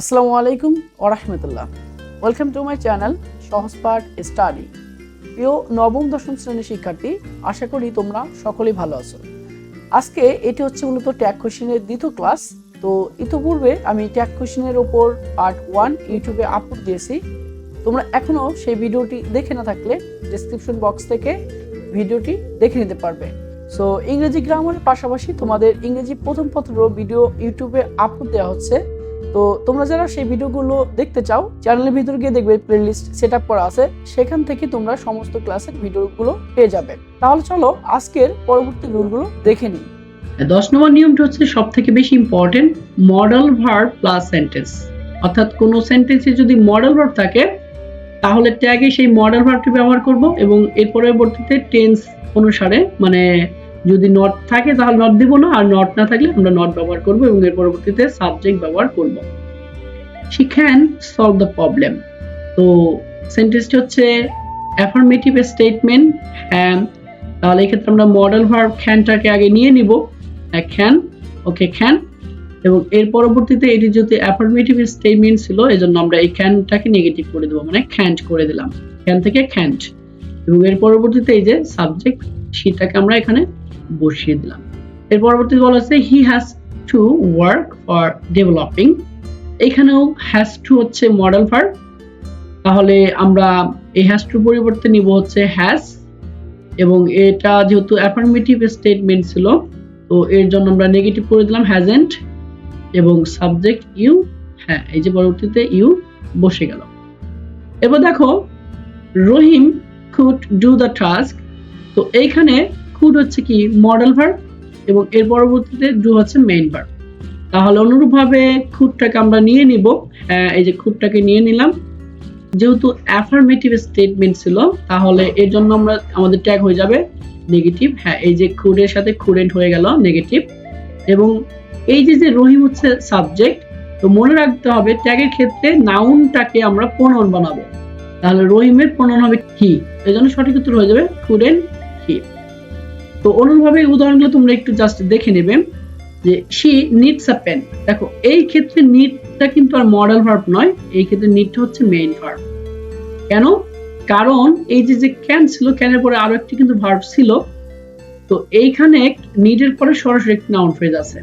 আসসালামু আলাইকুম ওরহমতুল্লাহ welcome to my channel Sahajpath study প্রিয় নবম, দশম শ্রেণির শিক্ষার্থী, আশা করি তোমরা সকলেই ভালো আছো। আজকে এটি হচ্ছে মূলত ট্যাগ কোশ্চেনের দ্বিতীয় ক্লাস। তো ইতিপূর্বে আমি ট্যাগ কোশ্চেনের ওপর পার্ট ওয়ান ইউটিউবে আপলোড দিয়েছি। তোমরা এখনও সেই ভিডিওটি দেখে না থাকলে ডিসক্রিপশন বক্স থেকে ভিডিওটি দেখে নিতে পারবে। সো ইংরেজি গ্রামারের পাশাপাশি তোমাদের ইংরেজি প্রথম পত্র ভিডিও ইউটিউবে আপলোড দেওয়া হচ্ছে। তো তোমরা যারা সেই ভিডিওগুলো দেখতে চাও চ্যানেলের ভিতরে গিয়ে দেখবে প্লেলিস্ট সেট আপ করা আছে। সেখান থেকে তোমরা সমস্ত ক্লাসের ভিডিওগুলো পেয়ে যাবে। তাহলে চলো আজকের পরবর্তী রুলগুলো দেখে নিই। দশ নম্বর নিয়মটা হচ্ছে সব থেকে বেশি important model verb plus sentence অর্থাৎ কোনো সেন্টেন্সে যদি মডেল ভার্ব থাকে, তাহলে ট্যাগে সেই মডেল ভার্বটি ব্যবহার করব এবং এর পরবর্তীতে টেন্স অনুসারে মানে যদি নট থাকে তাহলে নট দিব না, আর নট না থাকলে আমরা নট ব্যবহার করব এবং এর পরবর্তীতে সাবজেক্ট ব্যবহার করব। She can solve the problem তো সেন্টেন্সটি হচ্ছে অ্যাফার্মেটিভ স্টেটমেন্ট হ্যাঁ তাহলে এক্ষেত্রে আমরা মডেল ভার্ব ক্যানটাকে আগে নিয়ে নিব। ক্যান ওকে ক্যান এবং এর পরবর্তীতে এটি যদি অ্যাফার্মেটিভ স্টেটমেন্ট ছিল এই জন্য আমরা এই ক্যানটাকে নেগেটিভ করে দেবো মানে ক্যান্ট করে দিলাম। ক্যান থেকে ক্যান্ট এবং এর পরবর্তীতে এই যে সাবজেক্ট সেটাকে আমরা এখানে বসিয়ে দিলাম। এর পরবর্তীতে বলা হচ্ছে he has to work for developing এখানেও হ্যাজ টু হচ্ছে মডেল ভার্ব তাহলে আমরা এই হ্যাজ টু পরিবর্তে নিব হচ্ছে হ্যাজ এবং এটা যেহেতু অ্যাফার্মেটিভ স্টেটমেন্ট ছিল, তো এর জন্য আমরা নেগেটিভ করে দিলাম হ্যাজেন্ট এবং সাবজেক্ট ইউ হ্যাঁ এই যে পরবর্তীতে ইউ বসে গেল। এবার দেখো, Rahim could do the task তো এইখানে কুড হচ্ছে কি মডেল ভার্ব এবং এর পরবর্তীতে ডু হচ্ছে মেইন ভার্ব তাহলে অনুরূপভাবে খুঁটটাকে আমরা নিয়ে নিব। এই যে খুঁটটাকে নিয়ে নিলাম। যেহেতু অ্যাফার্মেটিভ স্টেটমেন্ট ছিল, তাহলে এর জন্য আমরা, আমাদের ট্যাগ হয়ে যাবে নেগেটিভ হ্যাঁ এই যে খুডের সাথে খুডেন্ট হয়ে গেল নেগেটিভ এবং এই যে যে রহিম হচ্ছে সাবজেক্ট তো মনে রাখতে হবে ট্যাগের ক্ষেত্রে নাউনটাকে আমরা প্রোনাউন বানাবো। তাহলে রহিমের প্রোনাউন হবে কি এই জন্য সঠিক উত্তর হয়ে যাবে খুডেন হি তো অনুরূপভাবে উদাহরণগুলো তোমরা একটু জাস্ট দেখে নেবে যে শি নিডস আ পেন দেখো, এই ক্ষেত্রে নিডটা কিন্তু আর মডেল ভার্ব নয়, এই ক্ষেত্রে নিডটা হচ্ছে মেইন ভার্ব কেন? কারণ এই যে যে ক্যান ছিল ক্যানের পরে আরও একটি কিন্তু ভার্ব ছিল, তো এইখানে নিডের পরে সরাসরি একটি নাউন ফ্রেজ আছে।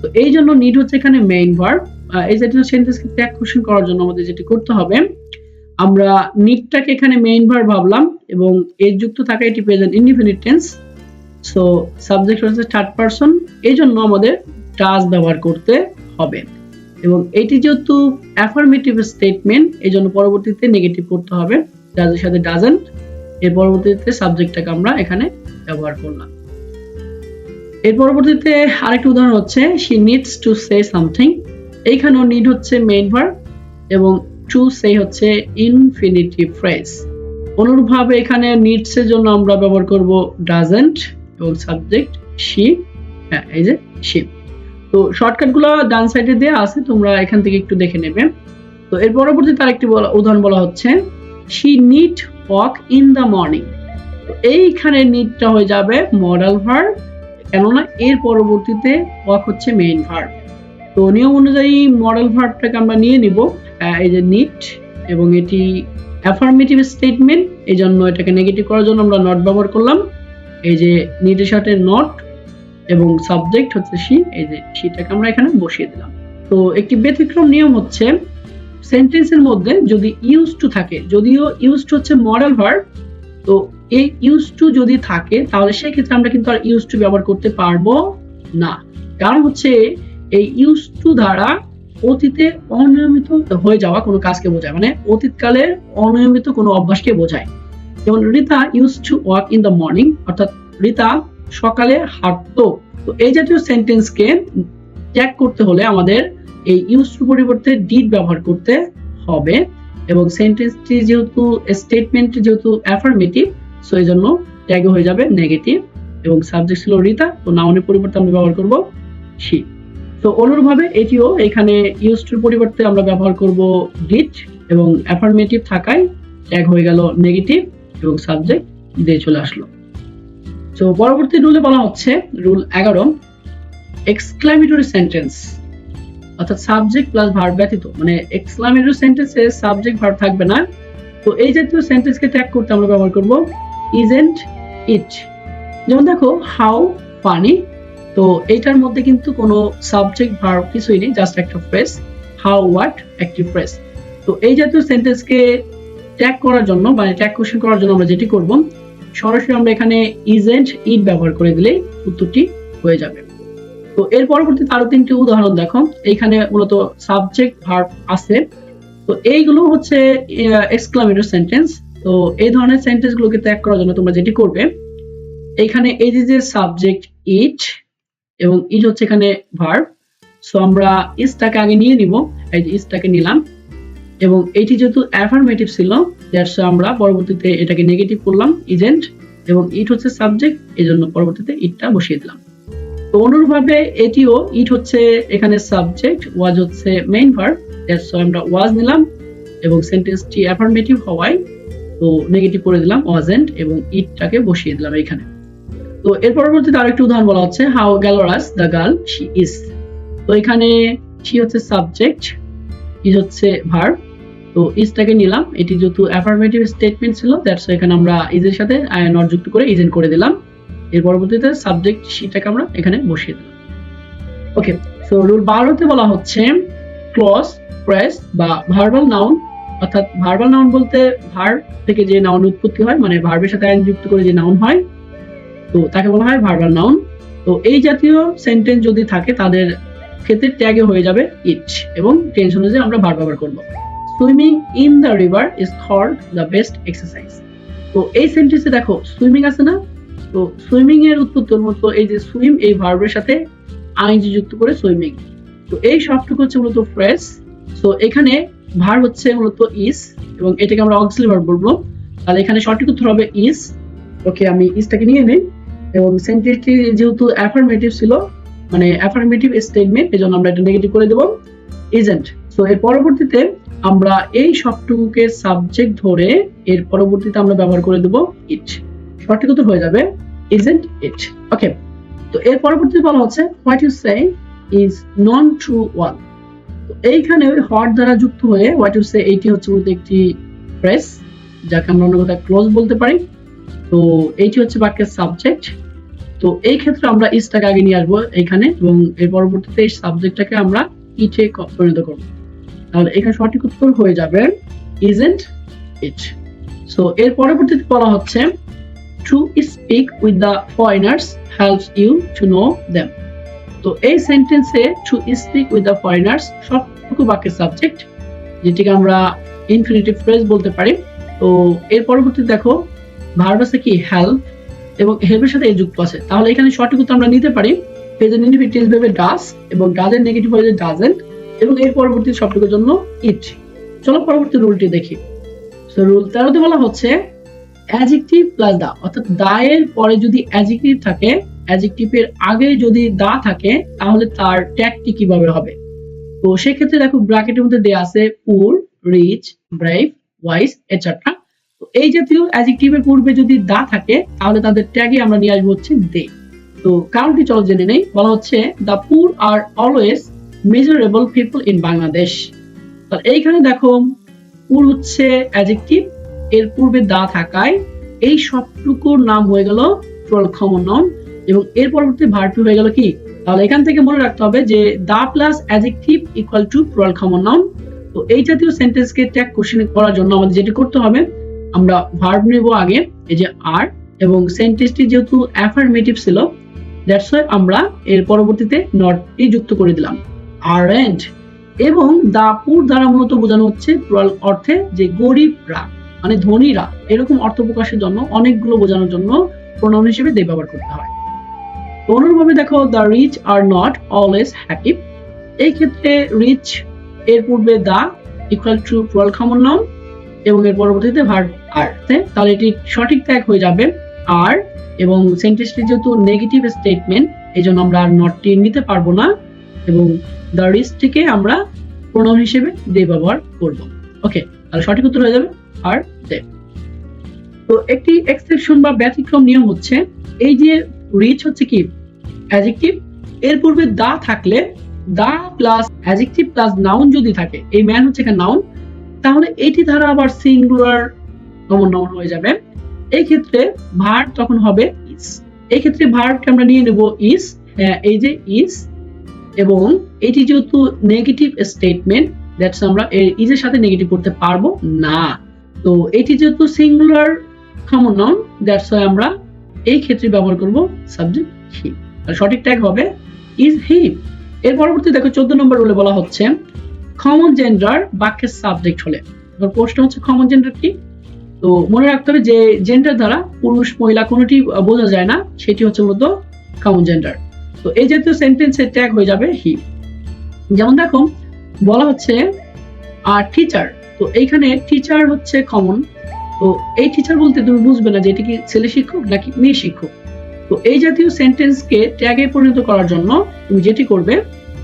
তো এই জন্য নিড হচ্ছে এখানে মেইন ভার্ব এই জাতীয় সেন্টেন্সকে ট্যাগ কোশ্চেন করার জন্য আমাদের যেটি করতে হবে, আমরা নিডটাকে এখানে মেইন ভার্ব ভাবলাম এবং এর যুক্ত থাকা এটি present indefinite tense so subject হচ্ছে থার্ড পারসন এই জন্য আমাদের ডাজ ব্যবহার করতে হবে। এবং এটি যেহেতু অ্যাফার্মেটিভ স্টেটমেন্ট এই জন্য পরবর্তীতে নেগেটিভ করতে হবে ডাজের সাথে ডাজেন্ট এর পরবর্তীতে সাবজেক্টটাকে আমরা এখানে ব্যবহার করলাম। এর পরবর্তীতে আরেকটা উদাহরণ হচ্ছে she needs to say something এইখানেও নিড হচ্ছে মেইন ভার্ব এবং টু সে হচ্ছে ইনফিনিটিভ ফ্রেজ অনুরূপভাবে এখানে নিডস এর জন্য আমরা ব্যবহার করব ডাজেন্ট এবং সাবজেক্ট শি হ্যাঁ এই যে শি তো শর্টকাটগুলো ডান সাইডে দেওয়া আছে, তোমরা এখান থেকে একটু দেখে নেবে। তো এর পরবর্তীতে আরেকটি বলা- উদাহরণ বলা হচ্ছে she need walk in the morning তো এইখানে নিডটা হয়ে যাবে মডেল ভার্ব কেননা এর পরবর্তীতে ওয়াক হচ্ছে মেইন ভার্ব তো নিয়ম অনুযায়ী মডেল ভার্বটাকে আমরা নিয়ে নিব এই যে নিট এবং এটি অ্যাফার্মেটিভ স্টেটমেন্ট এই জন্য এটাকে নেগেটিভ করার জন্য আমরা নট ব্যবহার করলাম। এই যে সাথে নট এবং সাবজেক্ট হচ্ছে শি এই যে শিটাকে আমরা এখানে বসিয়ে দিলাম। তো একটি ব্যতিক্রম নিয়ম হচ্ছে সেন্টেন্সের মধ্যে যদি ইউজ টু থাকে, যদিও ইউজ টু হচ্ছে মডেল ভার্ব তো এই ইউজ টু যদি থাকে, তাহলে সেক্ষেত্রে আমরা কিন্তু আর ইউজ টু ব্যবহার করতে পারব না। কারণ হচ্ছে, এই ইউজ টু দ্বারা অতীতে অনিয়মিত হয়ে যাওয়া কোনো কাজকে বোঝায়। মানে অতীতকালের অনিয়মিত কোনো অভ্যাসকে বোঝায়। যেমন Rita use to walk in the morning অর্থাৎ রিতা সকালে হাঁটতো। তো এই জাতীয় সেন্টেন্সকে ট্যাগ করতে হলে আমাদের এই ইউজ টু পরিবর্তে ডিড ব্যবহার করতে হবে এবং সেন্টেন্সটি যেহেতু স্টেটমেন্ট যেহেতু অ্যাফার্মেটিভ সো এই জন্য ট্যাগে হয়ে যাবে নেগেটিভ এবং সাবজেক্ট ছিল রিতা, তো নাউনের পরিবর্তে আমরা ব্যবহার করব শি তো অনুরূপভাবে এটিও এখানে ইউজ টুর পরিবর্তে আমরা ব্যবহার করব ডিড এবং অ্যাফার্মেটিভ থাকায় ট্যাগ হয়ে গেল নেগেটিভ এবং সাবজেক্ট দিয়ে চলে আসলো। তো পরবর্তী রুলে বলা হচ্ছে রুল এগারো এক্সক্লামেটরি সেন্টেন্স অর্থাৎ সাবজেক্ট প্লাস ভার্ব ব্যতীত। মানে এক্সক্লামেটরি সেন্টেন্সে সাবজেক্ট ভার্ব থাকবে না। তো এই জাতীয় সেন্টেন্সকে ট্যাগ করতে আমরা ব্যবহার করব ইজেন্ট ইট যেমন দেখো হাউ ফানি তো এটার মধ্যে কিন্তু কোনো সাবজেক্ট ভার্ব কিছুই নেই জাস্ট একটা ফ্রেজ হাউ হোয়াট একটি ফ্রেজ তো এই জাতীয় সেন্টেন্সকে ট্যাগ করার জন্য বা ট্যাগ কোশ্চেন করার জন্য আমরা যেটি করব সরাসরি আমরা এখানে ইজেন্ট ইট ব্যবহার করে দিলেই উত্তরটি হয়ে যাবে। তো এর পরবর্তীতে আরও তিনটি উদাহরণ দেখো। এইখানে মূলত সাবজেক্ট ভার্ব আছে। তো এইগুলো হচ্ছে এক্সক্লামেটর সেন্টেন্স তো এই ধরনের সেন্টেন্স গুলোকে ত্যাগ করার জন্য তোমরা যেটি করবে এখানে এই যে সাবজেক্ট ইট এবং ইট হচ্ছে এখানে ভার্ব সো আমরা ইসটাকে আগে নিয়ে নিব। এই যে ইসটাকে নিলাম। এবং এটি যেহেতু অ্যাফার্মেটিভ ছিল দ্যাটস আমরা পরবর্তীতে এটাকে নেগেটিভ করলাম ইজেন্ট এবং ইট হচ্ছে সাবজেক্ট এই জন্য পরবর্তীতে ইটটা বসিয়ে দিলাম। তো অনুরূপভাবে এটিও ইট হচ্ছে এখানে সাবজেক্ট ওয়াজ হচ্ছে মেইন ভার্ব দ্যাটস আমরা ওয়াজ নিলাম এবং সেন্টেন্সটি অ্যাফার্মেটিভ হওয়ায় তো নেগেটিভ করে দিলাম ওয়াজেন্ট এবং ইটটাকে বসিয়ে দিলাম এখানে। তো এর পরবর্তীতে আরেকটি উদাহরণ বলা হচ্ছে how glorious the girl she is তো এখানে শি হচ্ছে সাবজেক্ট ইজ হচ্ছে ভার্ব তো ইজটাকে নিলাম। এটি যেহেতু অ্যাফার্মেটিভ স্টেটমেন্ট ছিল দ্যাটস এখানে আমরা ইজের সাথে নট যুক্ত করে ইজেন্ট করে দিলাম। এর পরবর্তীতে সাবজেক্ট শিটাকে আমরা এখানে বসিয়ে দিলাম। ওকে সো রুল বারোতে বলা হচ্ছে ক্লজ প্রেস বা ভার্বাল নাউন অর্থাৎ ভার্বাল নাউন বলতে ভার্ব থেকে যে নাউন উৎপত্তি হয় মানে ভার্বের সাথে আইন যুক্ত করে যে নাউন হয়, তো তাকে বলা হয় ভার্বাল নাউন তো এই জাতীয় সেন্টেন্স যদি থাকে, তাদের ক্ষেত্রে ট্যাগে হয়ে যাবে ইট এবং টেনশন অনুযায়ী আমরা ভার্ব ব্যবহার করব। Swimming in the river is called the best exercise. তো এই সেন্টেন্সে দেখো, সুইমিং আছে না? তো সুইমিং এর উৎপত্তির মতো এই যে সুইম এই ভার্বের সাথে আইনজি যুক্ত করে সুইমিং। তো এই সবটুকু হচ্ছে মূলত ফ্রেশ তো এখানে ভার হচ্ছে মূলত ইস এবং এটাকে আমরা অক্সিলি ভার্ব বলব। তাহলে এখানে সঠিক উত্তর হবে ইস। ওকে, আমি ইসটাকে নিয়ে নিই। এবং সেন্টেন্সটি যেহেতু অ্যাফার্মেটিভ ছিল মানে অ্যাফার্মেটিভ স্টেটমেন্ট এই জন্য আমরা এটা নেগেটিভ করে দেবো। ইজেন্ট সো এর পরবর্তীতে আমরা এই সবটুকুকে সাবজেক্ট ধরে এর পরবর্তীতে আমরা ব্যবহার করে দেবো ইট সঠিক উত্তর হয়ে যাবে ইজেন্ট ইট ওকে তো এর পরবর্তীতে বলা হচ্ছে what you say is non true one এইখানে হট দ্বারা যুক্ত হয়ে হোয়াট ইউ সে এইটি হচ্ছে মূলত একটি ফ্রেস যাকে আমরা অন্য কথা ক্লোজ বলতে পারি। তো এইটি হচ্ছে বাক্যের সাবজেক্ট তো এই ক্ষেত্রে আমরা ইসটাকে আগে নিয়ে আসব এখানে এবং এর পরবর্তীতে এই সাবজেক্টটাকে আমরা ইটে পরিণত করব। তাহলে এখানে সঠিক উত্তর হয়ে যাবে ইজেন্ট ইট সো এর পরবর্তীতে বলা হচ্ছে to speak with the foreigners helps you to know them তো এই সেন্টেন্সে to speak with the foreigners সবটুকু বাক্যের সাবজেক্ট যেটিকে আমরা ইনফিনিটিভ ফ্রেজ বলতে পারি। তো এর পরবর্তীতে দেখো ভার্ব আছে কি? হেল্প এবং হেল্পের সাথে যুক্ত আছে। তাহলে এখানে সঠিক উত্তর আমরা নিতে পারি প্রেজেন্ট ইনডিফিনিটিভ ভেবে ডাস এবং ডাজের নেগেটিভ হয়ে যায় ডাজেন্ট এবং এর পরবর্তী সবটুকুর জন্য ইট চলো পরবর্তী রুলটি দেখি। সো রুল তেরোতে বলা হচ্ছে অ্যাজেক্টিভ প্লাস দা অর্থাৎ দা এর পরে যদি অ্যাজেক্টিভ থাকে অ্যাজেক্টিভের আগে যদি দা থাকে, তাহলে তার ট্যাগটি কীভাবে হবে? তো সেক্ষেত্রে দেখো ব্র্যাকেটের মধ্যে দেয়া আছে পুর রিচ ব্রাইভ ওয়াইস এটসেট্রা এই জাতীয় অ্যাজেক্টিভের পূর্বে যদি দা থাকে, তাহলে তাদের ট্যাগে আমরা নিয়ে আসব হচ্ছে দে তো কারণটি চলো জেনে নেই। বলা হচ্ছে the poor are always measurable people in Bangladesh তাহলে এইখানে দেখো পুর হচ্ছে অ্যাজেক্টিভ এর পূর্বে দা থাকায় এই সবটুকুর নাম হয়ে গেল নাউন এবং এর পরবর্তী হয়ে গেল কি? তাহলে এখান থেকে মনে রাখতে হবে যে the plus adjective equal to twelve common noun তো এই জাতীয় সেন্টেন্সকে ট্যাগ কোশ্চেন করার জন্য আমাদের যেটি করতে হবে, আমরা ভার্ব নেব আগে, এই যে আর এবং সেন্টেন্সটি যেহেতু অ্যাফার্মেটিভ ছিল দ্যাটস ওয়াই আমরা এর পরবর্তীতে নটটি যুক্ত করে দিলাম। আর এন্ড এবং দাপুর দ্বারা মূলত বোঝানো হচ্ছে প্লুরাল অর্থে যে গরিবরা মানে ধনীরা, এরকম অর্থ প্রকাশের জন্য অনেকগুলো বোঝানোর জন্য প্রোনাউন হিসেবে দে ব্যবহার করতে হয়। অনুরূপভাবে দেখো the rich are not always happy এই ক্ষেত্রে রিচ এর পূর্বে the equal to plural common নাম এবং এর পরবর্তীতে ভার্ব আর তাহলে এটি সঠিক ত্যাগ হয়ে যাবে। আর এবং সেন্টেন্সটি যেহেতু নেগেটিভ স্টেটমেন্ট এই জন্য আমরা আর নটটি নিতে পারব না এবং দ্য রিচটিকে আমরা প্রোনাউন হিসেবে দে ব্যবহার করব। ওকে তাহলে সঠিক উত্তর হয়ে যাবে আর দে তো একটি এক্সেপশন বা ব্যতিক্রম নিয়ম হচ্ছে, এই যে রিচ হচ্ছে কি? অ্যাডজেক্টিভ এর পূর্বে দা থাকলে the plus adjective plus noun যদি থাকে, এই ম্যান হচ্ছে একটা নাউন তাহলে এটি দ্বারা আবার সিঙ্গুলার কমন নাউন হয়ে যাবে। এই ক্ষেত্রে ভার্ব তখন হবে ইস এই ক্ষেত্রে ভার্বকে আমরা নিয়ে নেব ইস এই যে ইস এবং এটি যেহেতু নেগেটিভ স্টেটমেন্ট দ্যাটস আমরা ইজের সাথে নেগেটিভ করতে পারব না। তো এটি যেহেতু singular common noun that's why আমরা এই ক্ষেত্রে ব্যবহার করব সাবজেক্ট হি সঠিক ট্যাগ হবে ইজ হি এর পরবর্তী দেখো চোদ্দ নম্বর রুলে বলা হচ্ছে কমন জেন্ডার বাক্যের সাবজেক্ট হলে। প্রশ্ন হচ্ছে কমন জেন্ডার কি? তো মনে রাখতে হবে যে জেন্ডার দ্বারা পুরুষ, মহিলা কোনোটি বোঝা যায় না। সেটি হচ্ছে মূলত কমন জেন্ডার তো এই জাতীয় সেন্টেন্সের ট্যাগ হয়ে যাবে হি যেমন দেখো, বলা হচ্ছে, আর টিচার তো এইখানে টিচার হচ্ছে কমন তো এই টিচার বলতে তুমি বুঝবে না যে এটি কি ছেলে শিক্ষক নাকি মেয়ে শিক্ষক। তো এই জাতীয় সেন্টেন্সকে ট্যাগে পরিণত করার জন্য তুমি যেটি করবে,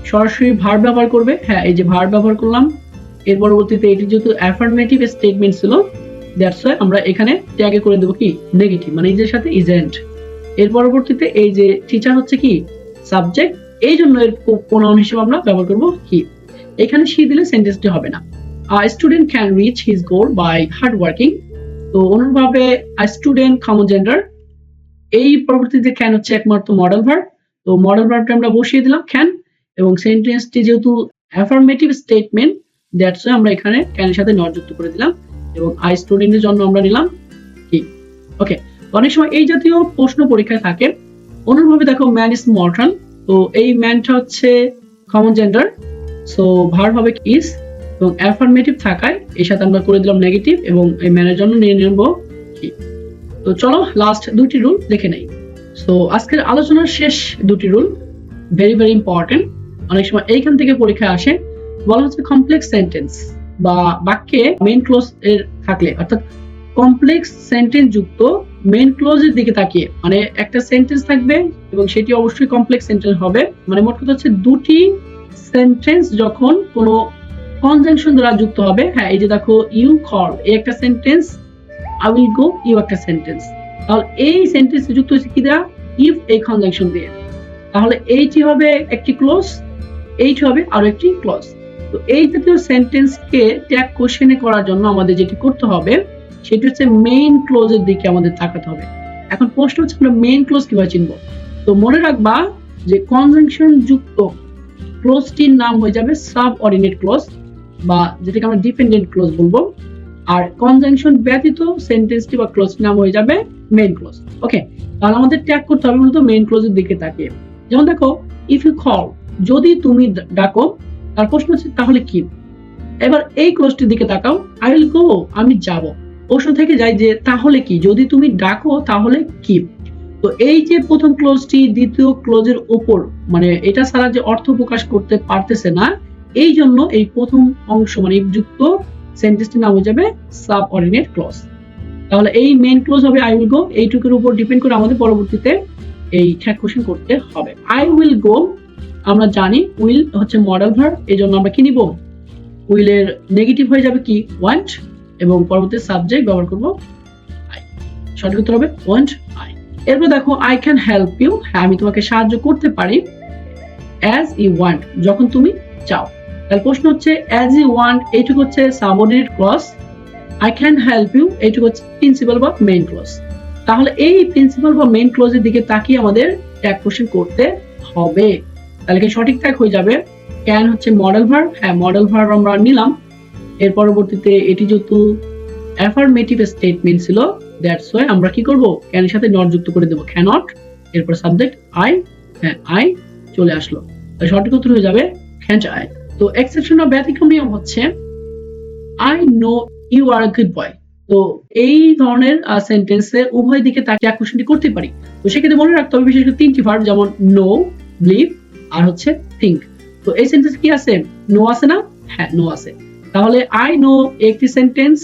সরাসরি ভার ব্যবহার করবে। হ্যাঁ এই যে ভার ব্যবহার করলাম। এর পরবর্তীতে এটি যেহেতু অ্যাফার্মেটিভ স্টেটমেন্ট ছিল দ্যাটস ওয়াই আমরা এখানে ট্যাগে করে দেবো কি? নেগেটিভ মানে ইজের সাথে ইজেন্ট এর পরবর্তীতে এই যে টিচার হচ্ছে কি? সাবজেক্ট এই জন্য এর প্রোনাউন হিসেবে আমরা ব্যবহার করব হি এখানে সি দিলে সেন্টেন্সটি হবে না। Student can reach his goal by hard working তো অনুরূপভাবে স্টুডেন্ট কমন জেন্ডার এই পরবর্তীতে ক্যান হচ্ছে একমাত্র মডেল ভার্ব তো মডেল ভার্বটা আমরা বসিয়ে দিলাম ক্যান এবং সেন্টেন্সটি যেহেতু অ্যাফার্মেটিভ স্টেটমেন্ট দ্যাটস আমরা এখানে ক্যানের সাথে নট যুক্ত করে দিলাম। এবং আই স্টুডেন্টের জন্য আমরা নিলাম কি ওকে অনেক সময় এই জাতীয় প্রশ্ন পরীক্ষায় থাকে, অনুরূপভাবে দেখো ম্যান ইজ মর্টাল তো এই ম্যানটা হচ্ছে কমন জেন্ডার সো ভার্ব হবে ইজ এবং অ্যাফার্মেটিভ থাকায় এর সাথে আমরা করে দিলাম নেগেটিভ এবং এই ম্যানের জন্য নিয়ে নেব কি তো চলো লাস্ট দুটি রুল দেখে নেই। সো আজকের আলোচনার শেষ দুটি রুল ভেরি ভেরি ইম্পর্টেন্ট অনেক সময় এইখান থেকে পরীক্ষায় আসে, বলা হচ্ছে কমপ্লেক্স সেন্টেন্স বা বাক্যে মেইন ক্লোজ এর থাকলে, অর্থাৎ কমপ্লেক্স সেন্টেন্স যুক্ত মেইন ক্লোজের দিকে তাকিয়ে মানে একটা সেন্টেন্স থাকবে এবং সেটি অবশ্যই কমপ্লেক্স সেন্টেন্স হবে। মানে মোট কথা হচ্ছে দুটি সেন্টেন্স যখন কোনো কনজাংশন দ্বারা যুক্ত হবে হ্যাঁ এই যে দেখো ইউ কল এই একটা sentence I will go you একটা সেন্টেন্স তাহলে এই সেন্টেন্স যুক্ত হচ্ছে কি দ্বারা ইফ এই কনজাংশন দিয়ে। তাহলে এইটি হবে একটি ক্লোজ এইটি হবে আরও একটি ক্লোজ তো এই জাতীয় সেন্টেন্সকে ট্যাগ কোশ্চেনে করার জন্য আমাদের যেটি করতে হবে, সেটি হচ্ছে মেইন ক্লোজের দিকে আমাদের তাকাতে হবে। এখন প্রশ্ন হচ্ছে আমরা মেইন ক্লোজ কীভাবে চিনবো? তো মনে রাখবা যে কনজাংশন যুক্ত ক্লোজটির নাম হয়ে যাবে সাব অর্ডিনেট ক্লোজ বা যেটাকে আমরা ডিপেন্ডেন্ট ক্লোজ বলব। আর কনজাংশন ব্যতীত সেন্টেন্সটি বা ক্লোজটির নাম হয়ে যাবে মেইন ক্লোজ ওকে তাহলে আমাদের ট্যাগ করতে হবে মূলত মেইন ক্লোজের দিকে তাকিয়ে। যেমন দেখো ইফ ইউ কল যদি তুমি ডাকো তার প্রশ্ন হচ্ছে, তাহলে কি? এবার এই ক্লোজটির দিকে তাকাও। আই উইল গো আমি যাব। প্রশ্ন থেকে যাই যে, তাহলে কি? যদি তুমি ডাকো, তাহলে কি? তো এই যে প্রথম ক্লোজটি দ্বিতীয় ক্লোজের উপর মানে এটা ছাড়া যে অর্থ প্রকাশ করতে পারতেছে না, এই জন্য এই প্রথম অংশ মানে যুক্ত সেন্টেন্সটির নাম হয়ে যাবে সাব অর্ডিনেট ক্লোজ তাহলে এই মেইন ক্লোজ হবে আই উইল গো এইটুকুর উপর ডিপেন্ড করে আমাদের পরবর্তীতে এই কোশ্চেন করতে হবে। আই উইল গো আমরা জানি উইল হচ্ছে মডেল ভার্ব এই জন্য আমরা কি নিব? উইলের নেগেটিভ হয়ে যাবে কি? ওয়ান্ট এবং পরবর্তী সাবজেক্ট ব্যবহার করব আই সঠিক উত্তর হবে ওয়ান্ট আই এরপর দেখো আই ক্যান হেল্প ইউ হ্যাঁ আমি তোমাকে সাহায্য করতে পারি। অ্যাজ ইউ ওয়ান্ট যখন তুমি চাও। তাহলে প্রশ্ন হচ্ছে অ্যাজ ইউ ওয়ান্ট এইটুকু হচ্ছে subordinate clause I can help you এইটুকু হচ্ছে প্রিন্সিপাল বা মেইন ক্লজ তাহলে এই প্রিন্সিপাল বা মেইন ক্লজের দিকে তাকিয়ে আমাদের ট্যাগ কোশ্চেন করতে হবে। তাহলে কি সঠিক ট্যাগ হয়ে যাবে? ক্যান হচ্ছে মডেল ভার্ব হ্যাঁ মডেল ভার্ব আমরা নিলাম। এর পরবর্তীতে এটি যেহেতু অ্যাফার্মেটিভ স্টেটমেন্ট ছিল দ্যাটস ওয়াই আমরা কি করব? ক্যানের সাথে নট যুক্ত করে দেবো ক্যানট এরপর সাবজেক্ট আই হ্যাঁ আই চলে আসলো। সঠিক উত্তর হয়ে যাবে ক্যান্ট আই তো এক্সেপশন অফ ব্যতিক্রম নিয়ম হচ্ছে I know you are a good boy তো এই ধরনের সেন্টেন্সে উভয় দিকে তাকে আকর্ষণটি করতে পারি। তো সেক্ষেত্রে মনে রাখতে হবে বিশেষ করে তিনটি ভার্ব যেমন নো বিলিভ আর হচ্ছে থিঙ্ক তো এই সেন্টেন্স কি আছে? নো আছে না? হ্যাঁ নো আছে। তাহলে আই নো একটি sentence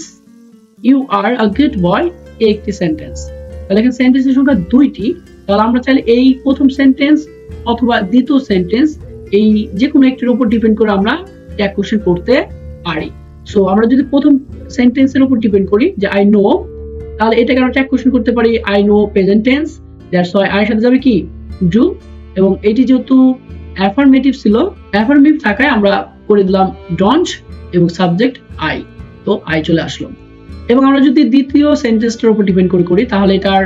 you are a good boy একটি সেন্টেন্স তাহলে এখানে সেন্টেন্সের সংখ্যা দুইটি। তাহলে আমরা চাইলে এই প্রথম সেন্টেন্স অথবা দ্বিতীয় সেন্টেন্স এই যে কোনো একটির উপর ডিপেন্ড করে আমরা ট্যাগ কোশ্চেন করতে পারি। সো আমরা যদি প্রথম সেন্টেন্সের উপর ডিপেন্ড করি যে আই নো তাহলে এটাকে আমরা ট্যাগ কোশ্চেন করতে পারি। I know present tense that's why I সাথে যাবে কি? ডু এবং এটি যেহেতু অ্যাফার্মেটিভ ছিল। অ্যাফার্মেটিভ থাকায় আমরা করে দিলাম ডন্ট এবং সাবজেক্ট আই তো আই চলে আসলো। এবং আমরা যদি দ্বিতীয় সেন্টেন্সটার উপর ডিপেন্ড করে করি, তাহলে এটার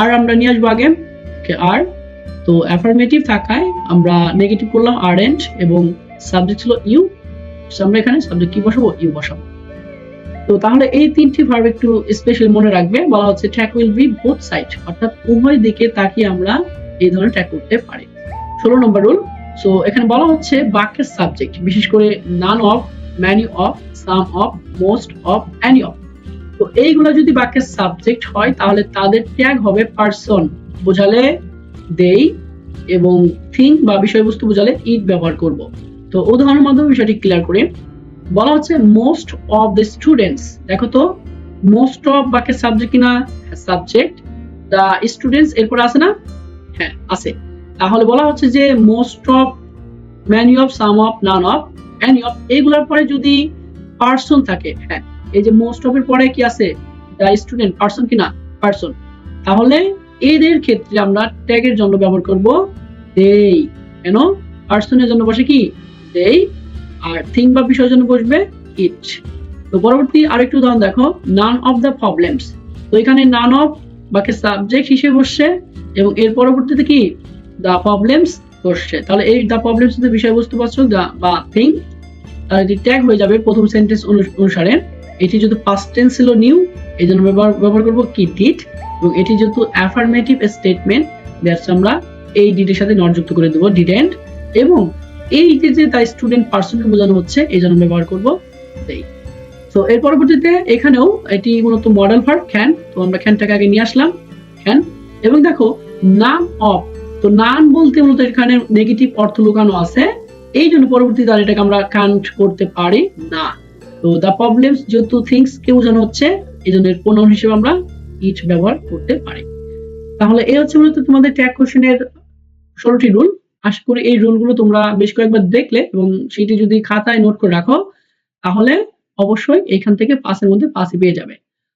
আর আমরা নিয়ে আসব আগে আর তো অ্যাফার্মেটিভ থাকায় আমরা নেগেটিভ করলাম আর এন্ড এবং সাবজেক্ট ছিল ইউ আমরা এখানে সাবজেক্ট কি বসাবো? ইউ বসাবো। তো তাহলে এই তিনটি ভার্ব একটু স্পেশাল মনে রাখবে। বলা হচ্ছে tag will be both side অর্থাৎ উভয় দিকে তাকিয়ে আমরা এই ধরনের ট্যাগ করতে পারি। ষোলো নম্বর রুল সো এখানে বলা হচ্ছে বাক্যের সাবজেক্ট বিশেষ করে none of many of some of most of any of তো এইগুলো যদি বাক্যের সাবজেক্ট হয়, তাহলে তাদের ট্যাগ হবে পার্সন বোঝালে দেই এবং থিঙ্ক বা বিষয়বস্তু বোঝালে ইট ব্যবহার করব। তো উদাহরণের মাধ্যমে বিষয়টি ক্লিয়ার করে। বলা হচ্ছে মোস্ট অফ দ্য স্টুডেন্টস দেখো তো মোস্ট অফ বাক্যের সাবজেক্ট কিনা? সাবজেক্ট দ্য স্টুডেন্টস এরপর আছে না? হ্যাঁ আছে। তাহলে বলা হচ্ছে যে most of many of some of none of any of এইগুলোর পরে যদি পার্সন থাকে হ্যাঁ এই যে মোস্ট অফ এর পরে কি আছে? স্টুডেন্ট পার্সন কিনা পার্সন তাহলে এদের ক্ষেত্রে আমরা ট্যাগের জন্য ব্যবহার করব দেই কেন? পার্সনের জন্য বসে কি? দেই আর থিং বা বিষয়ের জন্য বসবে ইট তো পরবর্তী আরেকটু উদাহরণ দেখো নান অফ দ্য প্রবলেমস তো এখানে নান অফ বাকি সাবজেক্ট হিসেবে বসছে এবং এর পরবর্তীতে কি? দ্য প্রবলেমস বসছে তাহলে এই দ্য প্রবলেমস এর বিষয়বস্তু পাচ্ছ দ্য বা থিং তাহলে এটি ট্যাগ হয়ে যাবে প্রথম সেন্টেন্স অনুসারে। এটি যেহেতু পাস্ট টেন্স ছিল নিউ এই জন্য ব্যবহার ব্যবহার করব কি ডিড এবং এটি যেহেতু অ্যাফার্মেটিভ স্টেটমেন্ট দ্যাটস আমরা এই ডিডের সাথে নট যুক্ত করে দেবো ডিডেন্ট এবং এই যে যে দ্য স্টুডেন্ট পার্সনকে বোঝানো হচ্ছে, এই জন্য ব্যবহার করব দেই তো এর পরবর্তীতে এখানেও এটি মূলত মডেল ভার্ব ক্যান তো আমরা ক্যানটাকে আগে নিয়ে আসলাম ক্যান এবং দেখো নাম অফ তো নান বলতে মূলত এখানে নেগেটিভ অর্থ লুকানো আছে। এই জন্য পরবর্তীতে আর এটাকে আমরা কাউন্ট করতে পারি না। তো দ্য প্রবলেমস যেহেতু থিংস কে বোঝানো হচ্ছে, এই জন্য প্রোনাউন হিসেবে আমরা ইট ব্যবহার করতে পারি। তাহলে এই হচ্ছে মূলত তোমাদের ট্যাগ কোশ্চেনের ষোলোটি রুল আশা করি এই রুলগুলো তোমরা বেশ কয়েকবার দেখলে এবং সেটি যদি খাতায় নোট করে রাখো, তাহলে অবশ্যই এখান থেকে পাসের মধ্যে পাসে পেয়ে যাবে।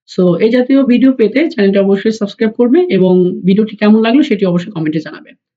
সো এই জাতীয় ভিডিও পেতে চ্যানেলটা অবশ্যই সাবস্ক্রাইব করবে এবং ভিডিওটি কেমন লাগল সেটি অবশ্যই কমেন্টে জানাবে।